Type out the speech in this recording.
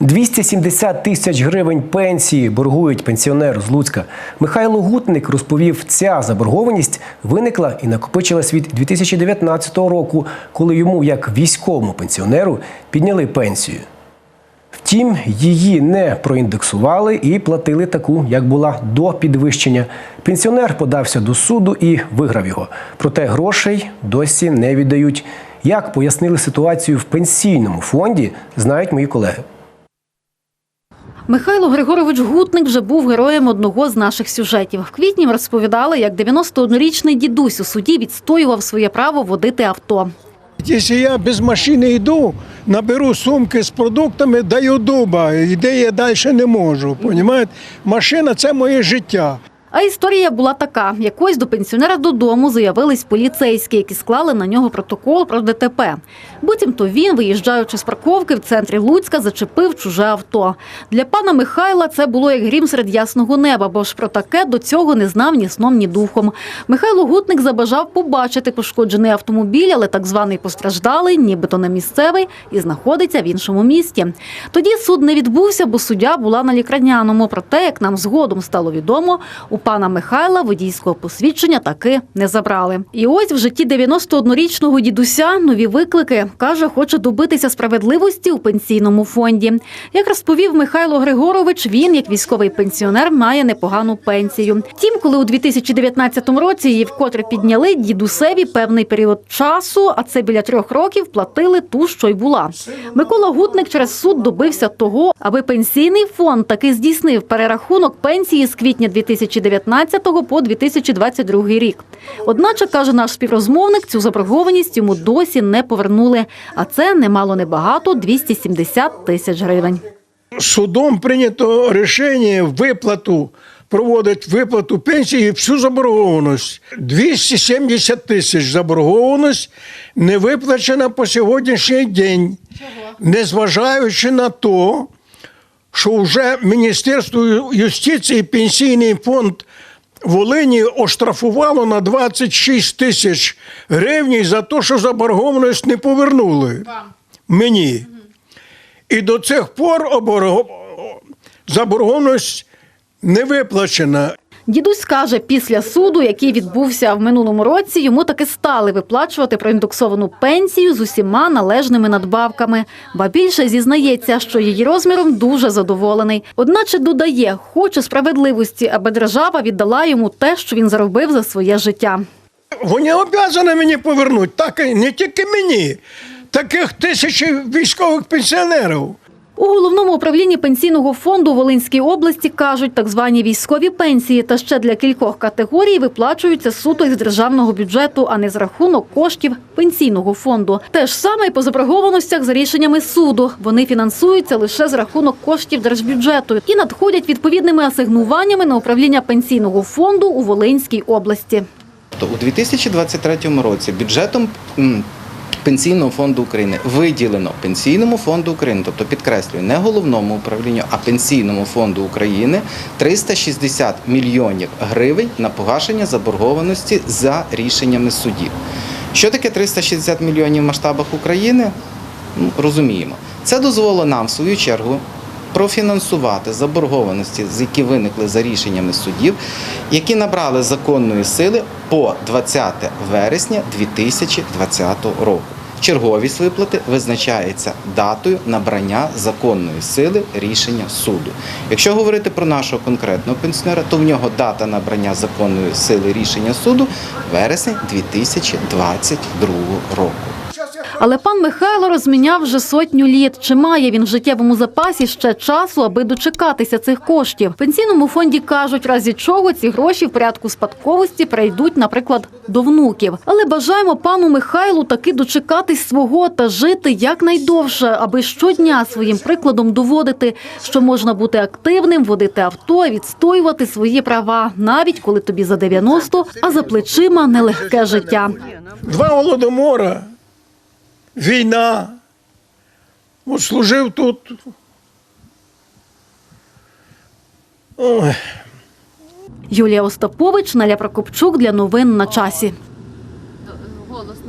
270 тисяч гривень пенсії боргують пенсіонер з Луцька. Михайло Гутник розповів, ця заборгованість виникла і накопичилась від 2019 року, коли йому, як військовому пенсіонеру, підняли пенсію. Втім, її не проіндексували і платили таку, як була до підвищення. Пенсіонер подався до суду і виграв його. Проте грошей досі не віддають. Як пояснили ситуацію в пенсійному фонді, знають мої колеги. Михайло Григорович Гутник вже був героєм одного з наших сюжетів. В квітні розповідали, як 91-річний дідусь у суді відстоював своє право водити авто. Якщо я без машини йду, наберу сумки з продуктами, даю дуба, іде я далі не можу. Понімаєте? Машина це моє життя. А історія була така: якось до пенсіонера додому заявились поліцейські, які склали на нього протокол про ДТП. Буцімто він, виїжджаючи з парковки в центрі Луцька, зачепив чуже авто. Для пана Михайла це було як грім серед ясного неба, бо ж про таке до цього не знав ні сном, ні духом. Михайло Гутник забажав побачити пошкоджений автомобіль, але так званий постраждалий, нібито не місцевий, і знаходиться в іншому місті. Тоді суд не відбувся, бо суддя була на лікарняному. Проте, як нам згодом стало відомо, у пана Михайла водійського посвідчення таки не забрали. І ось в житті 91-річного дідуся нові виклики. Каже, хоче добитися справедливості у пенсійному фонді. Як розповів Михайло Григорович, він, як військовий пенсіонер, має непогану пенсію. Втім, коли у 2019 році її вкотре підняли, дідусеві певний період часу, а це біля трьох років, платили ту, що й була. Микола Гутник через суд добився того, аби пенсійний фонд таки здійснив перерахунок пенсії з квітня 2019 по 2022 рік. Одначе, каже наш співрозмовник, цю заборгованість йому досі не повернули. А це немало небагато 270 тисяч гривень. Судом прийнято рішення виплату, проводить виплату пенсії всю заборгованість. 270 тисяч заборгованість не виплачена по сьогоднішній день, незважаючи на те, що вже Міністерство юстиції пенсійний фонд Волині оштрафувало на 26 тисяч гривень за те, що заборгованість не повернули мені. І до цих пор заборгованість не виплачена. Дідусь каже, після суду, який відбувся в минулому році, йому таки стали виплачувати проіндексовану пенсію з усіма належними надбавками. Ба більше зізнається, що її розміром дуже задоволений. Одначе додає, хоче справедливості, аби держава віддала йому те, що він заробив за своє життя. Вони обов'язані мені повернути, так не тільки мені, таких тисячі військових пенсіонерів. У головному управлінні пенсійного фонду Волинській області кажуть, так звані військові пенсії та ще для кількох категорій виплачуються суто із державного бюджету, а не з рахунок коштів пенсійного фонду. Те ж саме і по заборгованостях за рішеннями суду. Вони фінансуються лише з рахунок коштів держбюджету і надходять відповідними асигнуваннями на управління пенсійного фонду у Волинській області. То у 2023 році бюджетом Пенсійного фонду України виділено Пенсійному фонду України, тобто підкреслюю, не головному управлінню, а Пенсійному фонду України 360 мільйонів гривень на погашення заборгованості за рішеннями судів. Що таке 360 мільйонів в масштабах України? Ну, розуміємо. Це дозволило нам, в свою чергу, профінансувати заборгованості, з які виникли за рішеннями судів, які набрали законної сили по 20 вересня 2020 року. Черговість виплати визначається датою набрання законної сили рішення суду. Якщо говорити про нашого конкретного пенсіонера, то в нього дата набрання законної сили рішення суду вересень 2022 року. Але пан Михайло розміняв вже сотню літ. Чи має він в життєвому запасі ще часу, аби дочекатися цих коштів? В пенсійному фонді кажуть, разі чого ці гроші в порядку спадковості перейдуть, наприклад, до внуків. Але бажаємо пану Михайлу таки дочекатись свого та жити якнайдовше, аби щодня своїм прикладом доводити, що можна бути активним, водити авто, відстоювати свої права, навіть коли тобі за 90, а за плечима нелегке життя. Два голодомора, війна. От служив тут. Ой. Юлія Остапович, Наля Прокопчук для новин на часі.